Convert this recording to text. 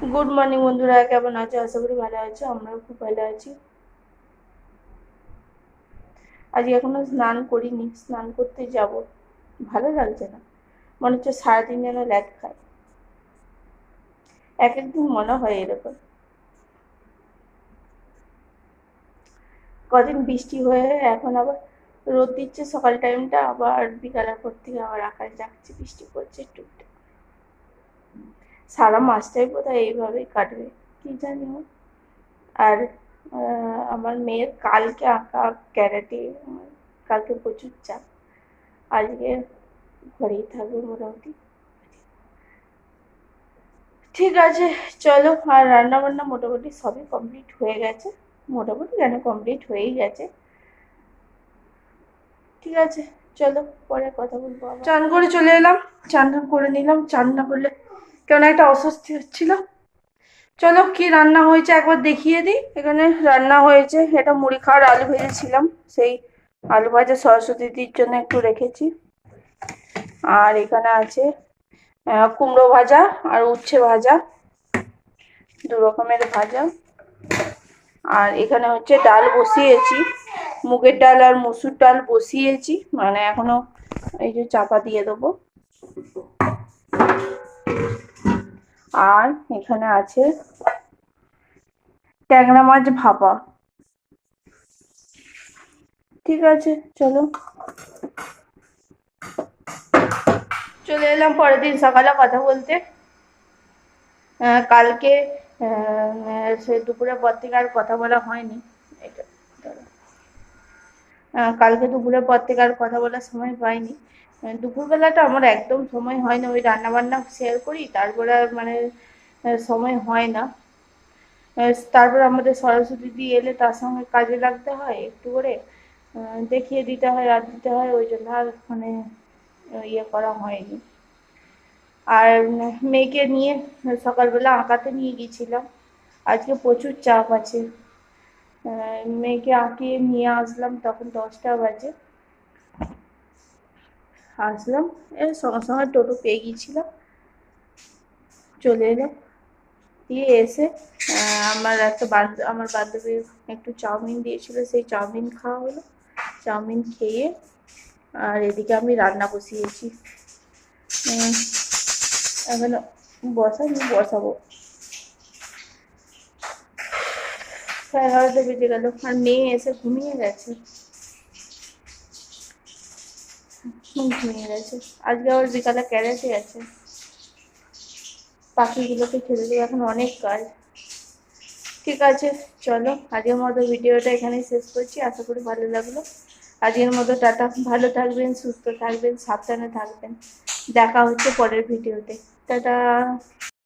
Good morning বন্ধুরা, কেমন আছো? আশা করি ভালো আছো, আমরাও খুব ভালো আছি। আজকে এখনও স্নান করিনি, স্নান করতে যাব। ভালো লাগছে না। মনে হচ্ছে সারাদিন যেন ল্যাট খায়। এক একদিন মনে হয় এরকম। কদিন বৃষ্টি হয়ে, এখন আবার রোদ দিচ্ছে, সকাল টাইমটা আবার বিকালের পর থেকে আবার আকাশ ডাকছে, বৃষ্টি পড়ছে, টুকটাক। সারা মাসটাই বোধহয় এইভাবেই কাটবে, কি জানি আর আমার মেয়ের কালকে আঁকা ক্যারাটে কালকে প্রচুর চাপ। আজকে ঘরেই থাকবে মোটামুটি। ঠিক আছে, চলো, আর রান্না বান্না মোটামুটি সবই কমপ্লিট হয়ে গেছে। মোটামুটি কেন কমপ্লিট হয়েই গেছে। ঠিক আছে, চলো, পরে কথা বলব চান করে চলে এলাম, চান করে নিলাম, চান না করলে কেন একটা অস্বস্তি হচ্ছিল। চলো কি রান্না হয়েছে একবার দেখিয়ে দিই। এখানে রান্না হয়েছে, এটা মুড়ি খাওয়ার আলু ভেজেছিলাম। সেই আলু ভাজা সরস্বতী দিদির জন্য একটু রেখেছি। আর এখানে আছে কুমড়ো ভাজা আর উচ্ছে ভাজা, দু রকমের ভাজা। আর এখানে হচ্ছে ডাল বসিয়েছি, মুগের ডাল আর মসুর ডাল বসিয়েছি। মানে এখনও এই যে চাপা দিয়ে দেবো। আর এখানে আছে ট্যাংরা মাছ ভাপা। ঠিক আছে, চলো। চলে এলাম পরের দিন সকালে কথা বলতে। কালকে সে দুপুরের পর থেকে আর কথা বলা হয়নি। কালকে দুপুরের পর থেকে আর কথা বলার সময় পাইনি। আহ, দুপুরবেলাটা আমার একদম সময় হয় না ওই রান্না বান্না শেয়ার করি তারপরে আর মানে সময় হয় না। তারপর আমাদের সরস্বতী দিদি এলে তার সঙ্গে কাজে লাগতে হয় একটু করে দেখিয়ে দিতে হয় রাত দিতে হয় ওই জন্য আর মানে ইয়ে করা হয়নি। আর মেয়েকে নিয়ে সকালবেলা আঁকাতে নিয়ে গিয়েছিলাম আজকে প্রচুর চাপ আছে। মেয়েকে আঁকিয়ে নিয়ে আসলাম তখন দশটা বাজে। আসলাম। এর সঙ্গে সঙ্গে টোটো পেয়ে গিয়েছিলাম। চলে এলাম। দিয়ে এসে আমার একটা বান্ধ, আমার বান্ধবী একটু চাউমিন দিয়েছিল, সেই চাউমিন খাওয়া হলো। চাউমিন খেয়ে, আর এদিকে আমি রান্না বসিয়েছি। এখন বসাই বসাবো। সাড়ে এগারোটা বেজে গেল। আর মেয়ে এসে ঘুমিয়ে গেছে। ঘুমিয়ে গেছে আজকে আবার বিকালে ক্যারেটে আছে। পাখিগুলোকে খেতে দেবো, এখন অনেক কাজ। ঠিক আছে, চলো, আজকের মতো ভিডিওটা এখানেই শেষ করছি। আশা করি ভালো লাগল। আজকের মতো টাটা, ভালো থাকবেন, সুস্থ থাকবেন, সাবধানে থাকবেন। দেখা হচ্ছে পরের ভিডিওতে। টাটা!